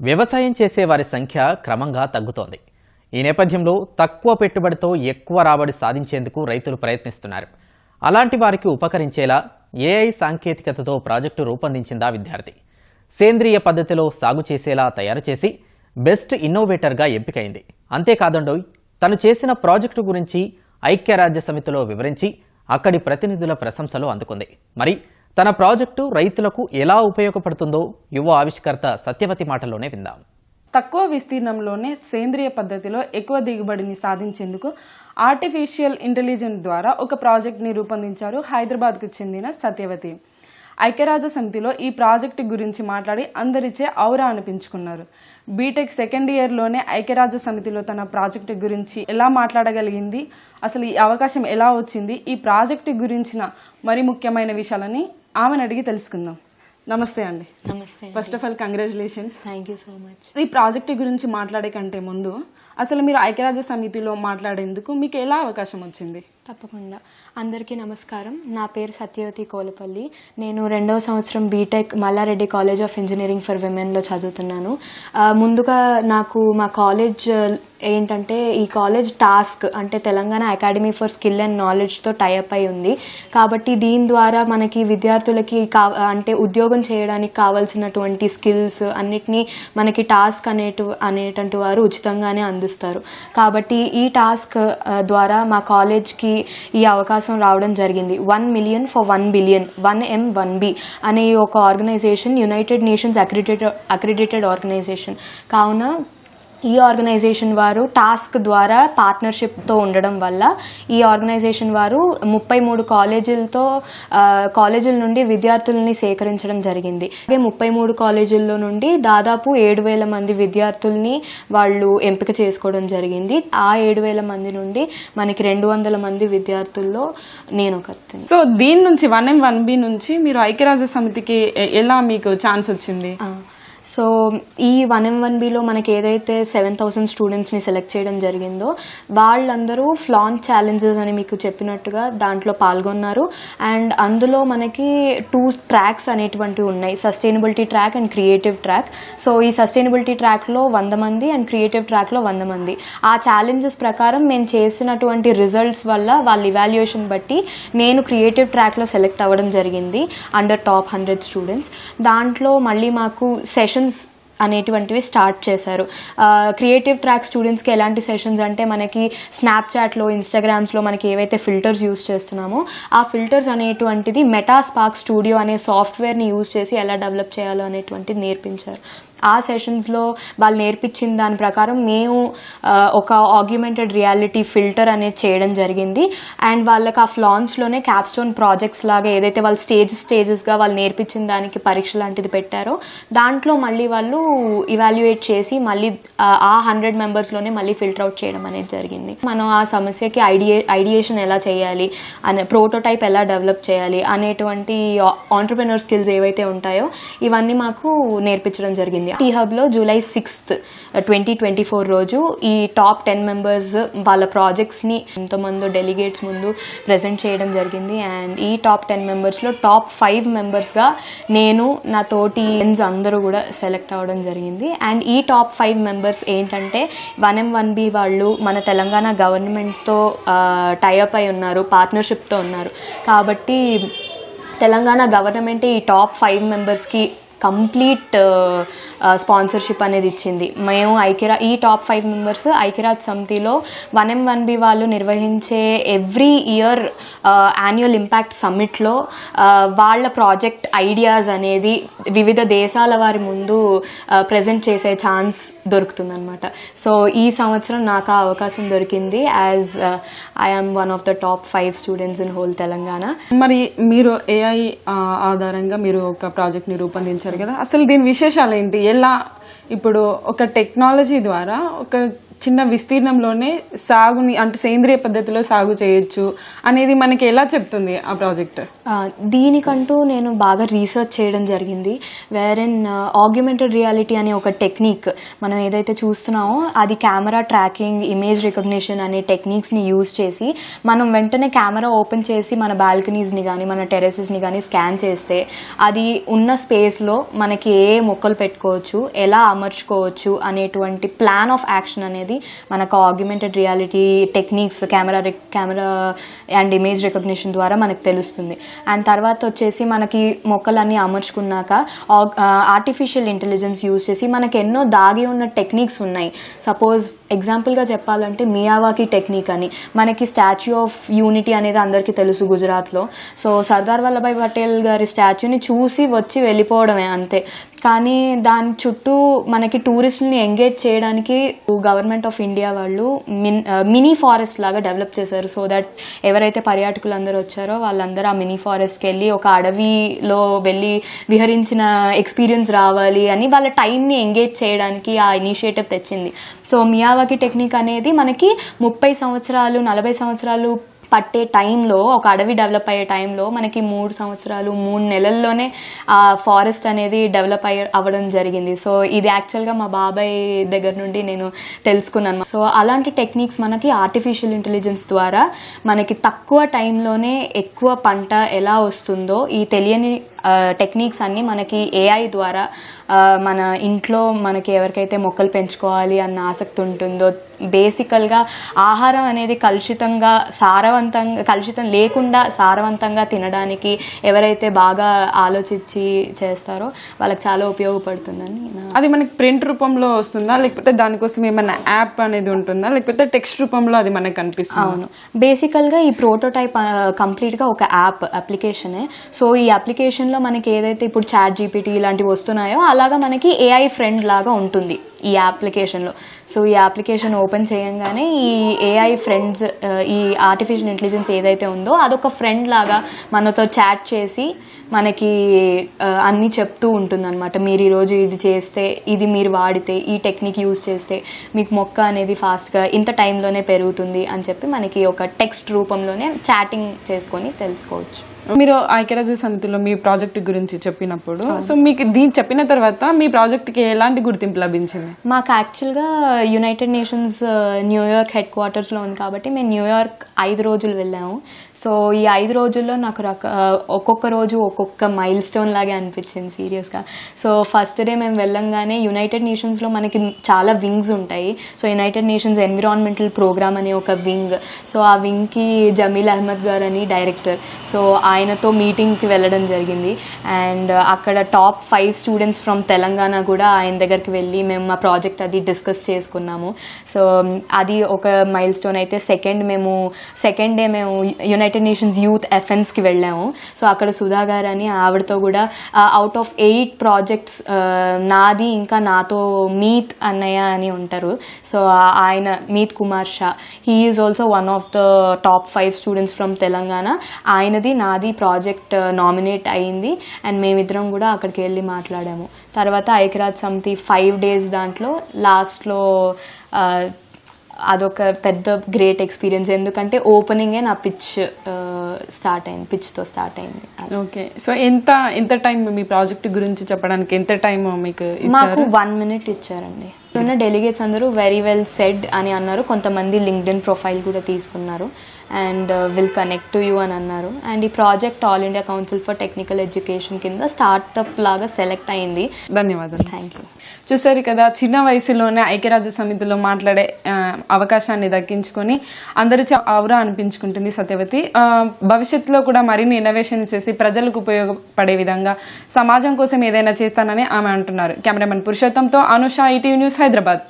వ్యవసాయం చేసే వారి సంఖ్య క్రమంగా తగ్గుతోంది. ఈ నేపథ్యంలో తక్కువ పెట్టుబడితో ఎక్కువ రాబడి సాధించేందుకు రైతులు ప్రయత్నిస్తున్నారు. అలాంటి వారికి ఉపకరించేలా ఏఐ సాంకేతికతతో ప్రాజెక్టు రూపొందించిందా విద్యార్థి. సేంద్రియ పద్ధతిలో సాగు చేసేలా తయారు చేసి బెస్ట్ ఇన్నోవేటర్గా ఎంపికైంది. అంతేకాదండోయ్ తను చేసిన ప్రాజెక్టు గురించి ఐక్యరాజ్య సమితిలో వివరించి అక్కడి ప్రతినిధుల ప్రశంసలు అందుకుంది. మరి తన ప్రాజెక్టు రైతులకు ఎలా ఉపయోగపడుతుందో యువ ఆవిష్కర్త సత్యవతి మాటల్లోనే విందాం. తక్కువ విస్తీర్ణంలోనే సేంద్రియ పద్ధతిలో ఎక్కువ దిగుబడిని సాధించేందుకు ఆర్టిఫిషియల్ ఇంటెలిజెన్స్ ద్వారా ఒక ప్రాజెక్ట్ని రూపొందించారు హైదరాబాద్కు చెందిన సత్యవతి. ఐక్యరాజ్య సమితిలో ఈ ప్రాజెక్టు గురించి మాట్లాడి అందరిచే ఔరా అనిపించుకున్నారు. బీటెక్ సెకండ్ ఇయర్లోనే ఐక్యరాజ్య సమితిలో తన ప్రాజెక్టు గురించి ఎలా మాట్లాడగలిగింది అసలు ఈ అవకాశం ఎలా వచ్చింది ఈ ప్రాజెక్టు గురించిన మరి ముఖ్యమైన విషయాలని ఆమెను అడిగి తెలుసుకుందాం. నమస్తే అండి. నమస్తే first of all congratulations thank you so much ఈ ప్రాజెక్ట్ గురించి మాట్లాడే కంటే ముందు అసలు మీరు ఐక్యరాజ్య సమితిలో మాట్లాడేందుకు మీకు ఎలా అవకాశం వచ్చింది? తప్పకుండా. అందరికీ నమస్కారం. నా పేరు సత్యవతి కోలపల్లి. నేను రెండవ సంవత్సరం BTech Mallareddy college of engineering for విమెన్లో చదువుతున్నాను. ముందుగా నాకు మా కాలేజ్ ఏంటంటే ఈ కాలేజ్ టాస్క్ అంటే Telangana academy for skill and నాలెడ్జ్తో tie up అయి ఉంది. కాబట్టి దీని ద్వారా మనకి విద్యార్థులకి కా అంటే ఉద్యోగం చేయడానికి కావాల్సినటువంటి స్కిల్స్ అన్నిటినీ మనకి టాస్క్ అనేటు అనేటువంటి వారు ఉచితంగానే అందిస్తారు. కాబట్టి ఈ టాస్క్ ద్వారా మా కాలేజ్కి ఈ అవకాశం రావడం జరిగింది. One million for one billion one M one B అనే ఒక organisation United Nations accredited accredited organisation. కావున ఈ ఆర్గనైజేషన్ వారు టాస్క్ ద్వారా పార్ట్నర్షిప్తో ఉండడం వల్ల ఈ ఆర్గనైజేషన్ వారు ముప్పై మూడు కాలేజీలతో కాలేజీల నుండి విద్యార్థుల్ని సేకరించడం జరిగింది. అలాగే ముప్పై మూడు కాలేజీల్లో నుండి దాదాపు ఏడు వేల మంది విద్యార్థుల్ని వాళ్ళు ఎంపిక చేసుకోవడం జరిగింది. ఆ ఏడు వేల మంది నుండి మనకి రెండు వందల మంది విద్యార్థుల్లో నేను ఒకరిని సో దీని నుంచి వన్ ఎం వన్ బి నుంచి మీరు ఐక్యరాజ్య సమితికి ఎలా మీకు ఛాన్స్ వచ్చింది? సో ఈ వన్ ఎం వన్ బిలో మనకి ఏదైతే సెవెన్ థౌసండ్ స్టూడెంట్స్ని సెలెక్ట్ చేయడం జరిగిందో వాళ్ళందరూ ఫ్లాన్ ఛాలెంజెస్ అని మీకు చెప్పినట్టుగా దాంట్లో పాల్గొన్నారు. అండ్ అందులో మనకి టూ ట్రాక్స్ అనేటువంటివి ఉన్నాయి. Sustainability track and creative track. So ఈ సస్టైనబిలిటీ ట్రాక్లో వంద మంది అండ్ క్రియేటివ్ ట్రాక్లో వంద మంది. ఆ ఛాలెంజెస్ ప్రకారం మేము చేసినటువంటి రిజల్ట్స్ వల్ల వాళ్ళ ఇవాల్యుయేషన్ బట్టి నేను క్రియేటివ్ ట్రాక్లో సెలెక్ట్ అవ్వడం జరిగింది అండర్ టాప్ హండ్రెడ్ స్టూడెంట్స్. దాంట్లో మళ్ళీ మాకు సెషన్ సెషన్స్ అనేటువంటివి స్టార్ట్ చేశారు. క్రియేటివ్ ట్రాక్ స్టూడెంట్స్కి ఎలాంటి సెషన్స్ అంటే మనకి స్నాప్చాట్లో ఇన్స్టాగ్రామ్స్లో మనకి ఏవైతే ఫిల్టర్స్ యూస్ చేస్తున్నామో ఆ ఫిల్టర్స్ అనేటువంటిది మెటా స్పార్క్ స్టూడియో అనే సాఫ్ట్వేర్ని యూస్ చేసి ఎలా డెవలప్ చేయాలో అనేటువంటిది నేర్పించారు. ఆ సెషన్స్లో వాళ్ళు నేర్పించిన దాని ప్రకారం మేము ఒక ఆగ్యుమెంటెడ్ రియాలిటీ ఫిల్టర్ అనేది చేయడం జరిగింది. అండ్ వాళ్ళకి ఆ ఫ్లాన్స్లోనే క్యాప్స్టోన్ ప్రాజెక్ట్స్ లాగా ఏదైతే వాళ్ళు స్టేజ్ స్టేజెస్గా వాళ్ళు నేర్పించిన దానికి పరీక్ష లాంటిది పెట్టారో దాంట్లో మళ్ళీ వాళ్ళు ఇవాల్యుయేట్ చేసి మళ్ళీ ఆ, ఆ హండ్రెడ్ మెంబర్స్లోనే మళ్ళీ ఫిల్టర్ అవుట్ చేయడం అనేది జరిగింది. మనం ఆ సమస్యకి ఐడియే ఐడియేషన్ ఎలా చేయాలి అనే ప్రోటోటైప్ ఎలా డెవలప్ చేయాలి అనేటువంటి ఆంటర్ప్రినర్ స్కిల్స్ ఏవైతే ఉంటాయో ఇవన్నీ మాకు నేర్పించడం జరిగింది. T హబ్లో July sixth twenty twenty four రోజు ఈ టాప్ టెన్ మెంబర్స్ వాళ్ళ ప్రాజెక్ట్స్ని ఎంతోమంది డెలిగేట్స్ ముందు ప్రజెంట్ చేయడం జరిగింది. అండ్ ఈ టాప్ టెన్ మెంబర్స్లో టాప్ ఫైవ్ మెంబర్స్గా నేను నా తోటి ఫ్రెండ్స్ అందరూ కూడా సెలెక్ట్ అవ్వడం జరిగింది. అండ్ ఈ టాప్ ఫైవ్ మెంబర్స్ ఏంటంటే వన్ ఎం వన్ బి వాళ్ళు మన తెలంగాణ గవర్నమెంట్తో టైఅప్ అయి ఉన్నారు పార్ట్నర్షిప్తో ఉన్నారు. కాబట్టి తెలంగాణ గవర్నమెంటే ఈ టాప్ ఫైవ్ మెంబర్స్కి కంప్లీట్ స్పాన్సర్షిప్ అనేది ఇచ్చింది. మేము ఐక్యరా ఈ టాప్ ఫైవ్ మెంబర్స్ ఐక్యరాజ్ సమితిలో వన్ ఎం వన్ బి వాళ్ళు నిర్వహించే ఎవ్రీ ఇయర్ యాన్యువల్ ఇంపాక్ట్ సమ్మిట్లో వాళ్ళ ప్రాజెక్ట్ ఐడియాస్ అనేది వివిధ దేశాల వారి ముందు ప్రజెంట్ చేసే ఛాన్స్ దొరుకుతుందన్నమాట. సో ఈ సంవత్సరం నాకు ఆ అవకాశం దొరికింది as I'm one of the top five students in whole Telangana. మరి మీరు ఏఐ ఆధారంగా మీరు ఒక ప్రాజెక్ట్ని రూపొందించారు. వచ్చారు కదా. అసలు దీని విశేషాలు ఏంటి ఎలా? ఇప్పుడు ఒక టెక్నాలజీ ద్వారా ఒక చిన్న విస్తీర్ణంలోనే సాగుని అంటే సేంద్రియ పద్ధతిలో సాగు చేయొచ్చు అనేది మనకి ఎలా చెప్తుంది ఆ ప్రాజెక్ట్? దీనికంటూ నేను బాగా రీసెర్చ్ చేయడం జరిగింది. వేర్ ఇన్ ఆగ్యుమెంటెడ్ రియాలిటీ అనే ఒక టెక్నిక్ మనం ఏదైతే చూస్తున్నామో అది కెమెరా ట్రాకింగ్ ఇమేజ్ రికగ్నిషన్ అనే టెక్నిక్స్ని యూజ్ చేసి మనం వెంటనే కెమెరా ఓపెన్ చేసి మన బాల్కనీస్ని కానీ మన టెరెసెస్ని కానీ స్కాన్ చేస్తే అది ఉన్న స్పేస్లో మనకి ఏ మొక్కలు పెట్టుకోవచ్చు ఎలా అమర్చుకోవచ్చు అనేటువంటి ప్లాన్ ఆఫ్ యాక్షన్ అనేది మనకు augmented reality techniques camera camera and image recognition ద్వారా మనకు తెలుస్తుంది. అండ్ తర్వాత వచ్చేసి మనకి మొక్కలన్నీ అమర్చుకున్నాక ఆర్టిఫిషియల్ ఇంటెలిజెన్స్ యూజ్ చేసి మనకి ఎన్నో దాగి ఉన్న టెక్నిక్స్ ఉన్నాయి. సపోజ్ ఎగ్జాంపుల్గా చెప్పాలంటే మియావాకి టెక్నిక్ అని. మనకి స్టాచ్యూ ఆఫ్ యూనిటీ అనేది అందరికీ తెలుసు గుజరాత్లో. సో సర్దార్ వల్లభాయ్ పటేల్ గారి స్టాచ్యూని చూసి వచ్చి వెళ్ళిపోవడమే అంతే. కానీ దాని చుట్టూ మనకి టూరిస్టుని ఎంగేజ్ చేయడానికి గవర్నమెంట్ ఆఫ్ ఇండియా వాళ్ళు మిన్ మినీ ఫారెస్ట్ లాగా డెవలప్ చేశారు. సో దట్ ఎవరైతే పర్యాటకులు అందరూ వచ్చారో వాళ్ళందరూ ఆ మినీ ఫారెస్ట్కి వెళ్ళి ఒక అడవిలో వెళ్ళి విహరించిన ఎక్స్పీరియన్స్ రావాలి అని వాళ్ళ టైంని ఎంగేజ్ చేయడానికి ఆ ఇనిషియేటివ్ తెచ్చింది. సో మియావాకి టెక్నిక్ అనేది మనకి ముప్పై సంవత్సరాలు నలభై సంవత్సరాలు పట్టే టైంలో ఒక అడవి డెవలప్ అయ్యే టైంలో మనకి మూడు సంవత్సరాలు మూడు నెలల్లోనే ఆ ఫారెస్ట్ అనేది డెవలప్ అయ్య అవ్వడం జరిగింది. సో ఇది యాక్చువల్గా మా బాబాయ్ దగ్గర నుండి నేను తెలుసుకున్నాను. సో అలాంటి టెక్నిక్స్ మనకి ఆర్టిఫిషియల్ ఇంటెలిజెన్స్ ద్వారా మనకి తక్కువ టైంలోనే ఎక్కువ పంట ఎలా వస్తుందో ఈ తెలియని టెక్నిక్స్ అన్నీ మనకి ఏఐ ద్వారా మన ఇంట్లో మనకి ఎవరికైతే మొక్కలు పెంచుకోవాలి అన్న ఆసక్తి ఉంటుందో బేసికల్గా ఆహారం అనేది కలుషితంగా సారవంతంగా కలుషితం లేకుండా సారవంతంగా తినడానికి ఎవరైతే బాగా ఆలోచించి చేస్తారో వాళ్ళకి చాలా ఉపయోగపడుతుందని అది మనకి ప్రింట్ రూపంలో వస్తుందా? లేకపోతే దానికోసం ఏమైనా యాప్ అనేది ఉంటుందా? లేకపోతే టెక్స్ట్ రూపంలో అది మనకి కనిపిస్తుంది? అవును. బేసికల్గా ఈ ప్రోటోటైప్ కంప్లీట్గా ఒక యాప్ అప్లికేషనే. సో ఈ అప్లికేషన్లో మనకి ఏదైతే ఇప్పుడు చాట్ జీపీటీ ఇలాంటివి వస్తున్నాయో అలాగా మనకి ఏఐ ఫ్రెండ్ లాగా ఉంటుంది. ఈ అప్లికేషన్లో సో ఈ అప్లికేషన్ ఓపెన్ చేయంగానే ఈ ఏఐ ఫ్రెండ్స్ ఈ ఆర్టిఫిషియల్ ఇంటెలిజెన్స్ ఏదైతే ఉందో అదొక ఫ్రెండ్ లాగా మనతో చాట్ చేసి మనకి ఆ, అన్నీ చెప్తూ ఉంటుందన్నమాట. మీరు ఈరోజు ఇది చేస్తే ఇది మీరు వాడితే ఈ టెక్నిక్ యూజ్ చేస్తే మీకు మొక్క అనేది ఫాస్ట్గా ఇంత టైంలోనే పెరుగుతుంది అని చెప్పి మనకి ఒక టెక్స్ట్ రూపంలోనే చాటింగ్ చేసుకొని తెలుసుకోవచ్చు. మీరు ఐక్యరాజ్య సమితిలో మీ ప్రాజెక్ట్ గురించి చెప్పినప్పుడు సో మీకు దీన్ని చెప్పిన తర్వాత మీ ప్రాజెక్ట్కి ఎలాంటి గుర్తింపు లభించింది? మాకు యాక్చువల్గా యునైటెడ్ నేషన్స్ న్యూయార్క్ హెడ్ క్వార్టర్స్లో ఉంది కాబట్టి మేము న్యూయార్క్ ఐదు రోజులు వెళ్ళాము. సో ఈ ఐదు రోజుల్లో నాకు రక uh, ఒక్కొక్క రోజు ఒక్కొక్క మైల్ స్టోన్ లాగే అనిపించింది సీరియస్గా సో ఫస్ట్ డే మేము వెళ్ళంగానే యునైటెడ్ నేషన్స్లో మనకి చాలా వింగ్స్ ఉంటాయి. So United Nations environmental programme అనే ఒక వింగ్ సో ఆ వింగ్కి జమీల్ అహ్మద్ గారు అని డైరెక్టర్ సో ఆయనతో మీటింగ్కి వెళ్ళడం జరిగింది. అండ్ uh, అక్కడ top five students from Telangana కూడా ఆయన దగ్గరికి వెళ్ళి మేము మా ప్రాజెక్ట్ అది డిస్కస్ చేసుకున్నాము. సో అది ఒక మైల్ స్టోన్ అయితే సెకండ్ మేము సెకండ్ డే మేము యునైటెడ్ నేషన్స్ యూత్ ఎఫెన్స్కి వెళ్ళాము. సో అక్కడ సుధా గారు అని ఆవిడతో కూడా అవుట్ ఆఫ్ ఎయిట్ ప్రాజెక్ట్స్ నాది ఇంకా నాతో మీత్ అన్నయ్య అని ఉంటారు. సో ఆయన Meet Kumar Shah he is also one of the top five students from Telangana ఆయనది నాది ప్రాజెక్ట్ నామినేట్ అయింది. అండ్ మేమిద్దరం కూడా అక్కడికి వెళ్ళి మాట్లాడాము. తర్వాత ఐక్యరాజ్ సమితి ఫైవ్ డేస్ దాంట్లో లాస్ట్లో అదొక పెద్ద గ్రేట్ ఎక్స్పీరియన్స్. ఎందుకంటే ఓపెనింగే నా పిచ్ స్టార్ట్ అయింది పిచ్తో స్టార్ట్ అయింది. ఓకే. సో ఎంత ఎంత టైం మీ ప్రాజెక్ట్ గురించి చెప్పడానికి ఎంత టైం మీకు మాకు వన్ మినిట్ ఇచ్చారండి. ఉన్న డెలిగేట్స్ అందరూ వెరీ వెల్ సెడ్ అని అన్నారు. కొంతమంది లింక్డ్ఇన్ ప్రొఫైల్ కూడా తీసుకున్నారు. And will connect to you అని అన్నారు. అండ్ ఈ project All India Council for Technical Education కింద స్టార్ట్అప్ లాగా సెలెక్ట్ అయింది. ధన్యవాదాలు. థ్యాంక్ యూ చూసారు కదా చిన్న వయసులోనే ఐక్యరాజ్య సమితిలో మాట్లాడే అవకాశాన్ని దక్కించుకొని అందరూ ఔరా అనిపించుకుంటుంది సత్యవతి. భవిష్యత్తులో కూడా మరిన్ని ఇన్నోవేషన్ చేసి ప్రజలకు ఉపయోగపడే విధంగా సమాజం కోసం ఏదైనా చేస్తానని ఆమె అంటున్నారు. కెమెరామెన్ పురుషోత్తంతో అనుష ఈటీవీ న్యూస్ హైదరాబాద్.